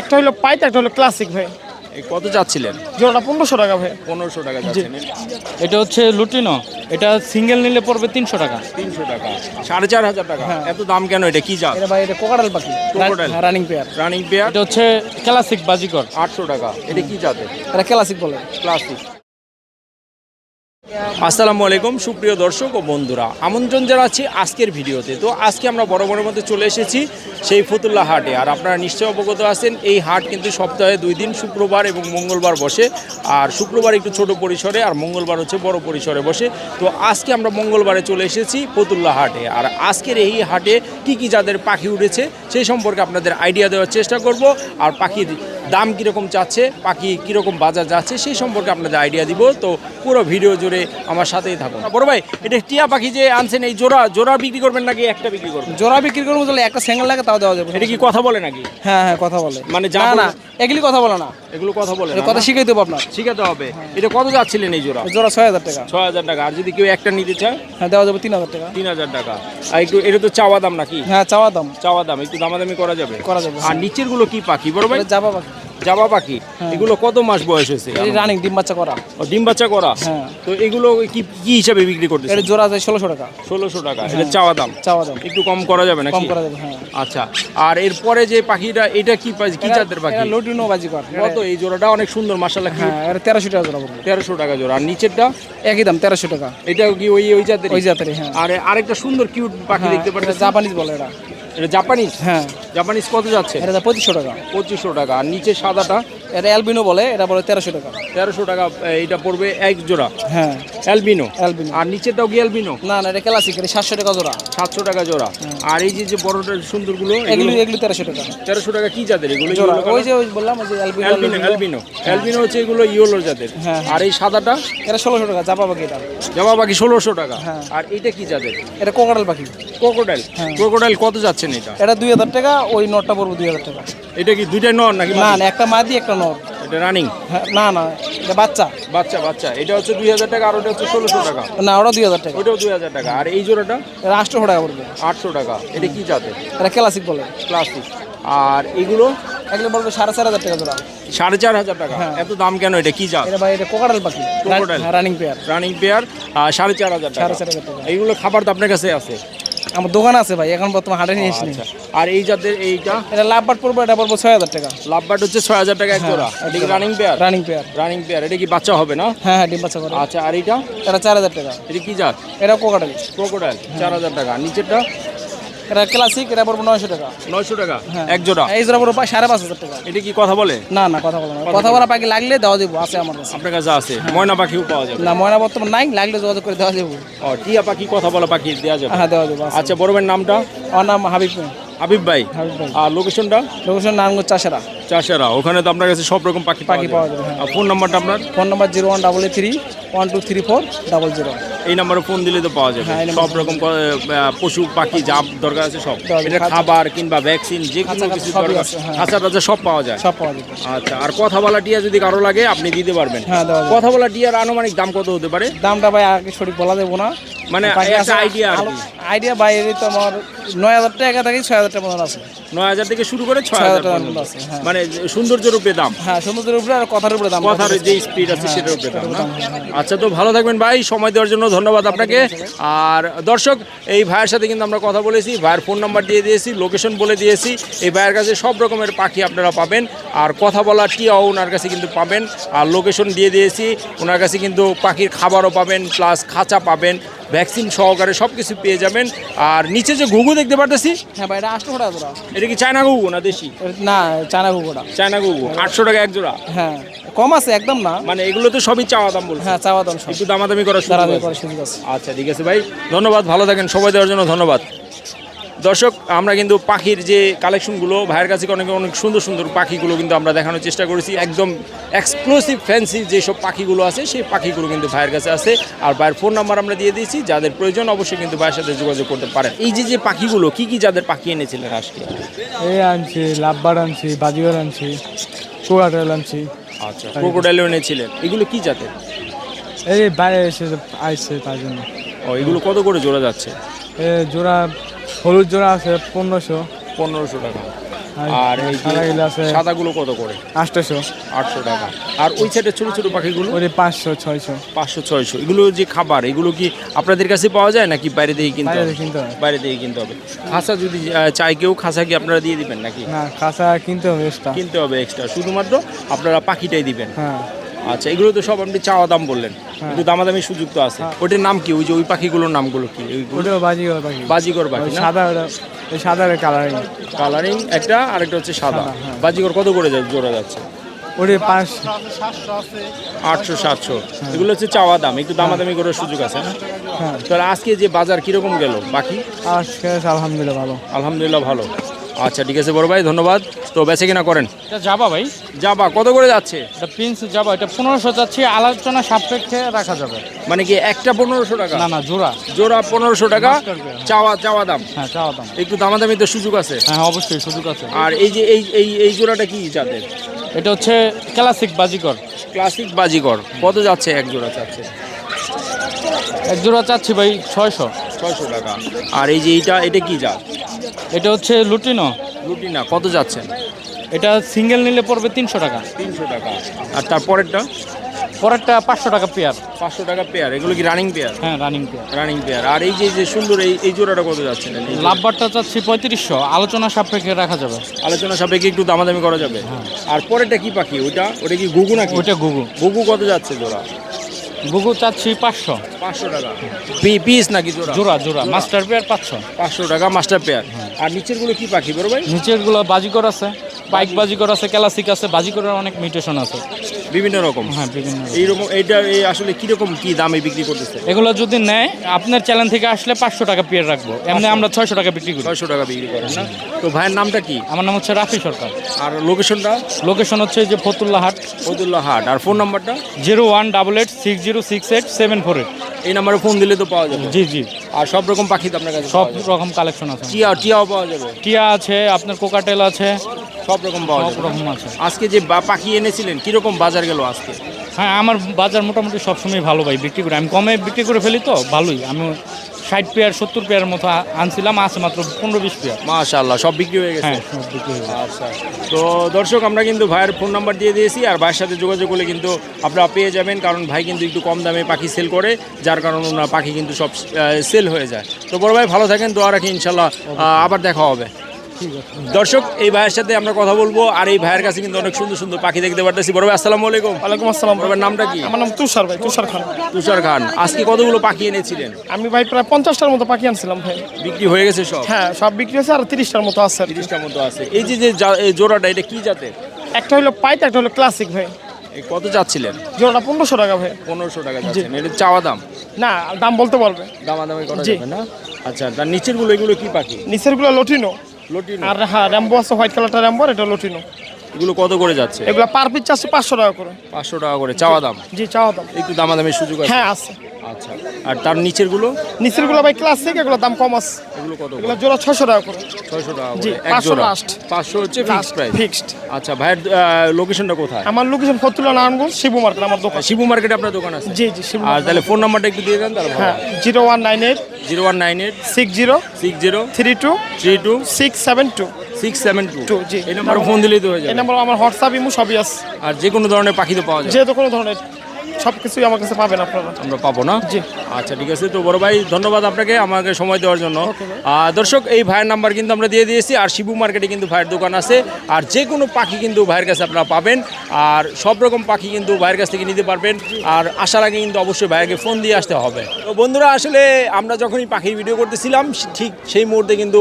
একটা হলো পাইট একটা হলো ক্লাসিক ভাই। এই কত যাচ্ছিলেন? জোড়াটা পনেরোশো টাকা ভাই। পনেরোশো টাকা এটা হচ্ছে লুটিনো। এটা সিঙ্গেল নিলে পড়বে তিনশো টাকা। তিনশো টাকা। সাড়ে চার হাজার টাকা। হ্যাঁ। এত দাম কেন এটা? কি যা এটা ভাই এটা কোকাডাল পাখি? রানিং পেয়ার রানিং পেয়ার এটা হচ্ছে ক্লাসিক বাজিকর। আটশো টাকা। এটা কি যাতে এটা ক্লাসিক বলে। প্লাস্টিক আসসালামু আলাইকুম, সুপ্রিয় দর্শক ও বন্ধুরা। আমন্ত্রণ জানাচ্ছি আজকের ভিডিওতে। তো আজকে আমরা বড় বড় মধ্যে চলে এসেছি সেই ফতুল্লা হাটে। আর আপনারা নিশ্চয় অবগত আছেন, এই হাট কিন্তু সপ্তাহে দুই দিন, শুক্রবার এবং মঙ্গলবার বসে। আর শুক্রবার একটু ছোট পরিসরে, আর মঙ্গলবার হচ্ছে বড় পরিসরে বসে। তো আজকে আমরা মঙ্গলবারে চলে এসেছি ফতুল্লা হাটে। আর আজকের এই হাটে কি কি যাদের পাখি উঠেছে, সেই সম্পর্কে আপনাদের আইডিয়া দেওয়ার চেষ্টা করব। আর পাখির দাম কীরকম চাচ্ছে পাখি কীরকম বাজার যাচ্ছে সেই সম্পর্কে আপনাদের আইডিয়া দিব। তো পুরো ভিডিও জুড়ে আমার সাথেই থাকুন। বড় ভাই এটা টিয়া পাখি যে আনছেন এই জোড়া জোড়া বিক্রি করবেন নাকি একটা বিক্রি করবেন? জোড়া বিক্রি করব তাহলে একটা সিঙ্গেল লাগে তাও দেওয়া যাবে। এটা কি কথা বলে নাকি? হ্যাঁ হ্যাঁ কথা বলে। মানে যা না এগুলি কথা বলে না। এগুলো কথা বলে কথা না? শিখিয়ে দেবো আপনার। শিখাতে হবে। এটা কত যাচ্ছিলেন এই জোড়া? জোড়া ছয় হাজার টাকা। ছয় হাজার টাকা। আর যদি কেউ একটা নিতে চায়? হ্যাঁ দেওয়া যাবে তিন হাজার টাকা। তিন হাজার টাকা। আর একটু এটা তো চাওয়া দাম নাকি? হ্যাঁ চাওয়া দাম। চাওয়া দাম। একটু দামাদামি করা যাবে? করা যাবে। আর নিচেরগুলো কি পাখি? বড় ভাই? যাবা পাখি। জাবা পাখি হ্যাঁ। এগুলো কত মাস বয়স হয়েছে? রানিং ডিম বাচ্চা করা। ও, ডিম বাচ্চা করা? হ্যাঁ। তো এগুলো কি কি হিসাবে বিক্রি করতেছে? এটা জোড়া যায় ষোলোশো টাকা। ষোলোশো টাকা এটা চাওয়া দাম? চাওয়া দাম। একটু কম করা যাবে নাকি? কম করা যাবে হ্যাঁ। আচ্ছা আর এরপরে যে পাখিটা এটা কি পাখি কি জাতের পাখি? এটা লটিনো বাজি কর। কত এই জোড়াটা অনেক সুন্দর মাসাল্লাহ হ্যাঁ এটা তেরোশো টাকা জোড়া পড়বে তেরোশো টাকা জোড়া আর নিচেরটা? একই দাম তেরোশো টাকা। এটাও কি ওই ওই জাতের ওই জাতেরই হ্যাঁ। আর আরেকটা সুন্দর কিউট পাখি হ্যাঁ, দেখতে এটা পাচ্ছেন জাপানিজ বলে এটা এটা জাপানিজ হ্যাঁ। জাপানিজ কত যাচ্ছে? এটা পঁচিশশো টাকা। পঁচিশশো টাকা। আর নিচে সাদাটা? এটা অ্যালবিনো বলে এটা বলে তেরোশো টাকা। তেরোশো টাকা এইটা পড়বে এক জোড়া? হ্যাঁ। অ্যালবিনো? অ্যালবিনো। আর নিচেরটাও কি অ্যালবিনো? না না এটা ক্লাসিক এটা সাতশো টাকা জোড়া। সাতশো টাকা জোড়া। আর এই যে যে বড়টা সুন্দরগুলো এগুলো? এগুলো তেরোশো টাকা। তেরোশো টাকা কি জাতের এগুলো? ওই যে ওই বললাম ওই যে অ্যালবিনো অ্যালবিনো অ্যালবিনো। অ্যালবিনো। হচ্ছে এগুলো ইয়েলো জাতের। হ্যাঁ। আর এই সাদাটা? এটা ষোলোশো টাকা জাপা পাখি এটা। জমা বাকি ষোলোশো টাকা। হ্যাঁ। আর এটা কি জাতের? এটা কোকাটাল পাখি। ক্রোকোডাইল হ্যাঁ। ক্রোকোডাইল কত যাচ্ছেন এটা? এটা দুই হাজার টাকা ওই নটটা পড়বে দুই হাজার টাকা। এটা কি দুইটা নর নাকি না না একটা মাদি একটা নট। এটা রানিং হ্যাঁ না না এটা বাচ্চা। বাচ্চা বাচ্চা। এটা হচ্ছে দুই হাজার টাকা আর ওটা হচ্ছে ষোলোশো টাকা। না ওটা দুই হাজার টাকা। ওটাও দুই হাজার টাকা। আর এই জোড়াটা? আটশো টাকা পড়বে। আটশো টাকা। এটা কি জাতের? এটা ক্লাসিক বলে। ক্লাসিক আর এগুলো? এগুলো বলবে সাড়ে চার হাজার টাকা জোড়া। সাড়ে চার হাজার টাকা। হ্যাঁ। এত দাম কেন? এটা কি জাত? এটা ভাই এটা কোকাটাল পাখি। রানিং পেয়ার রানিং পেয়ার সাড়ে চার হাজার টাকা। সাড়ে চার হাজার টাকা। এইগুলো খাবার তো আপনার কাছে আছে। আমার দোকান আছে ভাই এখন বর্তমানে হাটে নিয়ে এসেছি। আচ্ছা। আর এই জাতের এইটা? এটা লাভবাট পড়ব এটা পড়ব ছয় হাজার টাকা। লাভবাট হচ্ছে ছয় হাজার টাকা এক জোড়া। এটা কি running pair running pair running pair এটা কি বাচ্চা হবে না? হ্যাঁ হ্যাঁ ডিম বাচ্চা করে। আচ্ছা আর এইটা? এটা চার হাজার টাকা। এটা কি জাত? এটা কোকাটাল ক্রোকোডাইল চার হাজার টাকা। নিচেরটা? এটা ক্লাসিক এটা পড়ব নয়শো টাকা। নয়শো টাকা? হ্যাঁ। এক জোড়া? এই জোড়া পড়ব সাড়ে পাঁচ হাজার টাকা। এটা কি কথা বলে? না না কথা বলো না। কথা বলা। পাখি লাগলে দেওয়া দেবো আছে আমার কাছে। আপনার কাছে আছে? ময়না পাখিও পাওয়া যাবে। না ময়না বর্তমান নাই লাগলে যোগাযোগ করে দেওয়া দেবো। ও টিয়া পাখি কথা বলা পাখি দেওয়া যাবে। হ্যাঁ দেওয়া দেবো আচ্ছা বড় ভাইয়ের নামটা? আমার নাম হাবিব হাবিব ভাই। আর লোকেশনটা? লোকেশন নারায়ণগঞ্জ চাষেরা। চাষারা। ওখানে তো আপনার কাছে সব রকম পাখি পাখি পাওয়া যাবে, হ্যাঁ। আর ফোন নাম্বারটা আপনার? Phone number zero one double three one two three four double zero. এই নাম্বারে ফোন দিলে তো পাওয়া যাবে। হ্যাঁ, সব রকম পশু পাখি যা দরকার আছে সব। এটা খাবার কিংবা ভ্যাকসিন যে কোনো কিছু দরকার। আছে। টাচা সব পাওয়া যায়। সব পাওয়া যাবে আচ্ছা আর কথা বলা টিয়া যদি কারও লাগে আপনি দিতে পারবেন। হ্যাঁ কথা বলা টিয়ার আনুমানিক দাম কত হতে পারে? দামটা ভাই আগে সঠিক বলা দেবো না। মানে আইডিয়া আর আইডিয়া বাইরে তো আমার নয় হাজার টাকা থেকে ছয় হাজার টাকা আছে। নয় হাজার থেকে শুরু করে ছয় হাজার আছে। মানে সৌন্দর্য রূপে দাম। হ্যাঁ সমুদ্রের উপরে আর কথার উপরে দাম। কথার যে স্পিড আছে সেটার উপরে দাম না? আচ্ছা তো ভালো থাকবেন ভাই, সময় দেওয়ার জন্য ধন্যবাদ আপনাকে। আর দর্শক, এই ভাইয়ের সাথে কিন্তু আমরা কথা বলেছি, ভাইয়ের ফোন নাম্বার দিয়ে দিয়েছি, লোকেশন বলে দিয়েছি। এই ভাইয়ের কাছে সব রকমের পাখি আপনারা পাবেন। আর কথা বলা টিয়াও ওনার কাছে কিন্তু পাবেন। আর লোকেশন দিয়ে দিয়েছি, ওনার কাছে কিন্তু পাখির খাবারও পাবেন, প্লাস খাঁচা পাবেন। ভ্যাকসিন সহকারে সব কিছু পেয়ে যাবেন। আর নিচে যে ঘুঘু দেখতে পারতেছি হ্যাঁ ভাই এটা আটশো টাকা জোড়া। এটা কি চায়না ঘুঘু না দেশি? না চায়না ঘুঘুটা চায়না ঘুঘু আটশো টাকা এক জোড়া। হ্যাঁ কম আছে একদম না। মানে এগুলো তো সবই চাওয়া দাম বলছে। হ্যাঁ চাওয়া দাম সব। একটু দামাদামি করার সুযোগ আছে। করে আচ্ছা ঠিক আছে ভাই ধন্যবাদ ভালো থাকেন সবাই দেওয়ার জন্য ধন্যবাদ। দর্শক আমরা কিন্তু পাখির যে কালেকশনগুলো ভাইয়ের কাছে অনেক অনেক সুন্দর সুন্দর পাখিগুলো কিন্তু আমরা দেখানোর চেষ্টা করেছি। একদম এক্সক্লুসিভ ফ্যান্সি যেসব পাখিগুলো আছে সেই পাখিগুলো কিন্তু ভাইয়ের কাছে আছে। আর ভাইয়ের ফোন নাম্বার আমরা দিয়ে দিয়েছি যাদের প্রয়োজন অবশ্যই কিন্তু ভাইয়ের সাথে যোগাযোগ করতে পারেন। এই যে যে পাখিগুলো কি কি যাদের পাখি এনেছিলেন আজকে? এই আনছি লাভবার আনছি বাজিগর আনছি কোয়াটাল আনছি। আচ্ছা ক্রোকোডাইলও এনেছিলেন। এগুলো কি জাতের? এই বাইরে এসে আইসছে তার জন্য। ও এগুলো কত করে জোড়া যাচ্ছে? জোড়া হলুদ জোড়া আছে পনেরোশো। পনেরোশো টাকা। আর এই সাদাগুলো আছে সাদাগুলো কত করে? আটশোশো। আটশো টাকা। আর ওই সাইডে ছোট ছোট পাখিগুলো? ওই পাঁচশো ছয়শো। পাঁচশো ছয়শো। এগুলো যে খাবার এগুলো কি আপনাদের কাছে পাওয়া যায় নাকি বাইরে থেকে কিনতে হবে। বাইরে থেকে কিনতে হবে। খাসা যদি চাই কেউ খাসা কি আপনারা দিয়ে দিবেন নাকি? না কাঁচা কিনতে হবে এক্সট্রা কিনতে হবে এক্সট্রা শুধুমাত্র আপনারা পাখিটাই দিবেন। হ্যাঁ। আচ্ছা এগুলো তো সব আপনি চাওয়া দাম বললেন। কিন্তু দামাদামি সুযোগ তো আছে। ওটার নাম কি? ওই যে ওই পাখিগুলোর নামগুলো কি? ওইগুলো বাজিগর পাখি। বাজিকর পাখি ওই সাদা সাদার কালারিং কালারিং একটা আরেকটা হচ্ছে সাদা। সাদা, হ্যাঁ। কত করে জোড়া যাচ্ছে? ওটা পাঁচ আটশো সাতশো। এগুলো হচ্ছে চাওয়া দাম। একটু দামাদামি করার সুযোগ আছে না? হ্যাঁ। তাহলে আজকে যে বাজার কীরকম গেল? পাখি আজকে আলহামদুলিল্লাহ ভালো। আলহামদুলিল্লাহ ভালো। আচ্ছা ঠিক আছে বড় ভাই ধন্যবাদ। তো বেচে কিনা করেন? এটা যাবা ভাই। যাবা কত করে যাচ্ছে? এটা প্রিন্স যাবা এটা পনেরোশো যাচ্ছে আলোচনা সাপেক্ষে রাখা যাবে। মানে কি একটা পনেরোশো টাকা? না না জোড়া। জোড়া পনেরোশো টাকা। চাওয়া চাওয়া দাম? হ্যাঁ চাওয়া দাম। একটু দামাদামি তো সুযোগ আছে? হ্যাঁ অবশ্যই সুযোগ আছে। আর এই যে এই এই এই জোড়াটা কি যাদের এটা হচ্ছে ক্লাসিক বাজিকর। ক্লাসিক বাজিগর কত যাচ্ছে এক জোড়া চাচ্ছে? এক জোড়া চাচ্ছি ভাই ছয়শো। ছয়শো টাকা। আর এই যে এইটা এটা কি যা এটা হচ্ছে লুটিনো। লুটিনা কত যাচ্ছে? এটা সিঙ্গেল নিলে পড়বে তিনশো টাকা। তিনশো টাকা। আর তারপরেরটা? পরেরটা পাঁচশো টাকা পেয়ার। পাঁচশো টাকা পেয়ার। এগুলো কি রানিং পেয়ার? হ্যাঁ রানিং পেয়ার। Running pair. আর এই যে যে সুন্দর এই এই জোড়াটা কত যাচ্ছে? লাভবারটা চাচ্ছি পঁয়ত্রিশশো। আলোচনা সাপেক্ষে রাখা যাবে। আলোচনা সাপেক্ষে একটু দামাদামি করা যাবে। আর পরেরটা কি পাখি? ওটা ওটা কি গুগু নাকি? ওইটা গুগু গুগু কত যাচ্ছে জোড়া? গুগু চাচ্ছি পাঁচশো। পাঁচশো টাকা। পিস নাকি জোড়া? জোড়া জোড়া। মাস্টার পেয়ার পাঁচশো। পাঁচশো টাকা মাস্টার পেয়ার। আর নিচেরগুলো কি পাখি বড় ভাই? নিচেরগুলো বাজিকর আছে বাইক বাজিকর আছে ক্লাসিক আছে বাজিকরের অনেক মিউটেশন আছে। বিভিন্ন রকম? হ্যাঁ বিভিন্ন এই রকম। এইরকম এইটা এই আসলে কীরকম কি দামে বিক্রি করতেছে? এগুলো যদি নেয় আপনার চ্যানেল থেকে আসলে পাঁচশো টাকা পেয়ার রাখব। এমনি আমরা ছয়শো টাকা বিক্রি করি। ছয়শো টাকা বিক্রি করেন না? তো ভাইয়ের নামটা কি? আমার নাম হচ্ছে রাফি সরকার। আর লোকেশনটা? লোকেশন হচ্ছে যে ফতুল্লা হাট। ফতুল্লাহ হাট। আর ফোন নাম্বারটা? Zero one double eight six zero six eight seven four eight. এই নাম্বারে ফোন দিলে তো পাওয়া যাবে। জি জি। আর সব রকম পাখি তো আপনার কাছে সব রকম কালেকশন আছে। টিয়া টিয়াও পাওয়া যাবে। টিয়া আছে আপনার কোকাটেল আছে। সব রকম পাওয়া সব যাবে। রকম আছে। আজকে যে পাখি এনেছিলেন কীরকম বাজার গেল আজকে? হ্যাঁ আমার বাজার মোটামুটি সবসময় ভালো ভাই বিক্রি করে। আমি কমে বিক্রি করে ফেলি তো ভালোই। আমি ষাট পেয়ার সত্তর পেয়ার মতো আনছিলাম আছে মাত্র পনেরো বিশ পেয়ার। মাশাল্লাহ সব বিক্রি হয়ে গেছে? হ্যাঁ সব বিক্রি হয়ে গেছে। আচ্ছা তো দর্শক আমরা কিন্তু ভাইয়ের ফোন নাম্বার দিয়ে দিয়েছি আর ভাইয়ের সাথে যোগাযোগ করলে কিন্তু আপনারা পেয়ে যাবেন কারণ ভাই কিন্তু একটু কম দামে পাখি সেল করে যার কারণে ওনার পাখি কিন্তু সব সেল হয়ে যায়। তো বড় ভাই ভালো থাকেন দোয়া রাখি ইনশাল্লাহ আবার দেখা হবে। দর্শক এই ভাইয়ের সাথে আমরা কথা বলব আর এই ভাইয়ের কাছে কিন্তু অনেক সুন্দর সুন্দর পাখি দেখতে পারতেছি। বড় ভাই আসসালামু আলাইকুম। ওয়ালাইকুম আসসালাম। বড় নামটা কি? আমার নাম তুষার ভাই তুষার খান। তুষার খান। আজকে কতগুলো পাখি এনেছিলেন? আমি ভাই প্রায় পঞ্চাশটার মতো পাখি আনছিলাম ভাই। বিক্রি হয়ে গেছে সব? হ্যাঁ সব বিক্রি হয়েছে আর তিরিশটার মতো আছে তিরিশটার মতো আছে। এই যে যে জোড়াটা এটা কি জাতের? একটা হলো পাইট একটা হলো ক্লাসিক ভাই। কত চাচ্ছিলেন? জোড়াটা পনেরোশো টাকা ভাই। পনেরোশো টাকা যাচ্ছেন এটা চাওয়া দাম? না দাম বলতে বলবে দামাদামি করা। যাবে না? আচ্ছা তার নিচেরগুলো এগুলো কি পাখি? নিচেরগুলো লটিনো। লটিনো? আর হ্যাঁ র্যাম্বো আছে হোয়াইট কালারটা র্যাম্বো আর এটা লটিনো। এগুলো কত করে যাচ্ছে? এগুলো পার পিস চাচ্ছে পাঁচশো টাকা করে। পাঁচশো টাকা করে চাওয়া দাম? জি চাওয়া দাম। একটু দামাদামের সুযোগ আছে? হ্যাঁ আছে। আচ্ছা। আর তার নিচেরগুলো নিচেরগুলো ভাই ক্লাসিক এগুলো দাম কম আছে। এগুলো কত এগুলো জোড়া ছশো টাকা করে। টাকা জি, এক 500 পাঁচশো হচ্ছে ফিক্সড প্রাইস ফিক্সড আচ্ছা ভাইয়ের লোকেশনটা কোথায়? আমার লোকেশন ফতুল্লা নারায়ণগঞ্জ শিবু মার্কেট আমার দোকান। শিবু মার্কেটে আপনার দোকান আছে? জি জি শিবু আর তাহলে ফোন নাম্বারটা একটু দিয়ে দেন তাহলে হ্যাঁ zero one nine eight zero one nine eight six zero six zero three two three two six seven two. Six seven two. Two জি। এই নাম্বারে ফোন দিলেই তো হয়ে এই যাবে। নাম্বার আমার হোয়াটসঅ্যাপ ইমো সবই আছে। আর যে কোনো ধরনের পাখি তো পাওয়া যায় যে কোনো ধরনের সব কিছুই আমার কাছে পাবেন আপনারা। আমরা পাবো না? জি। আচ্ছা ঠিক আছে। তো বড় ভাই ধন্যবাদ আপনাকে আমাকে সময় দেওয়ার জন্য। আর দর্শক এই ভাইয়ের নাম্বার কিন্তু আমরা দিয়ে দিয়েছি আর শিবু মার্কেটে কিন্তু ভাইয়ের দোকান আছে। আর যে কোনো পাখি কিন্তু ভাইয়ের কাছে আপনারা পাবেন আর সব রকম পাখি কিন্তু ভাইয়ের কাছ থেকে নিতে পারবেন। আর আসার আগে কিন্তু অবশ্যই ভাইয়াকে ফোন দিয়ে আসতে হবে। তো বন্ধুরা আসলে আমরা যখনই পাখির ভিডিও করতেছিলাম ঠিক সেই মুহূর্তে কিন্তু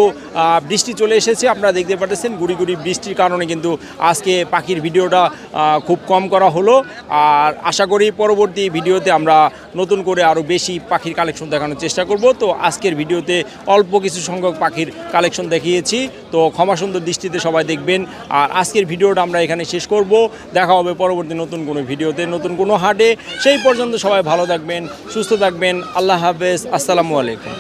বৃষ্টি চলে এসেছে। আপনারা দেখতে পাচ্ছেন গুড়ি গুড়ি বৃষ্টির কারণে কিন্তু আজকে পাখির ভিডিওটা খুব কম করা হলো। আর আশা করি পরবর্তী ভিডিওতে আমরা নতুন করে আরও বেশি পাখির কালেকশন দেখানোর চেষ্টা করব। তো আজকের ভিডিওতে অল্প কিছু সংখ্যক পাখির কালেকশন দেখিয়েছি। তো ক্ষমা সুন্দর দৃষ্টিতে সবাই দেখবেন। আর আজকের ভিডিওটা আমরা এখানে শেষ করব। দেখা হবে পরবর্তী নতুন কোনো ভিডিওতে, নতুন কোনো হাটে। সেই পর্যন্ত সবাই ভালো থাকবেন, সুস্থ থাকবেন। আল্লাহ হাফেজ। আসসালামু আলাইকুম।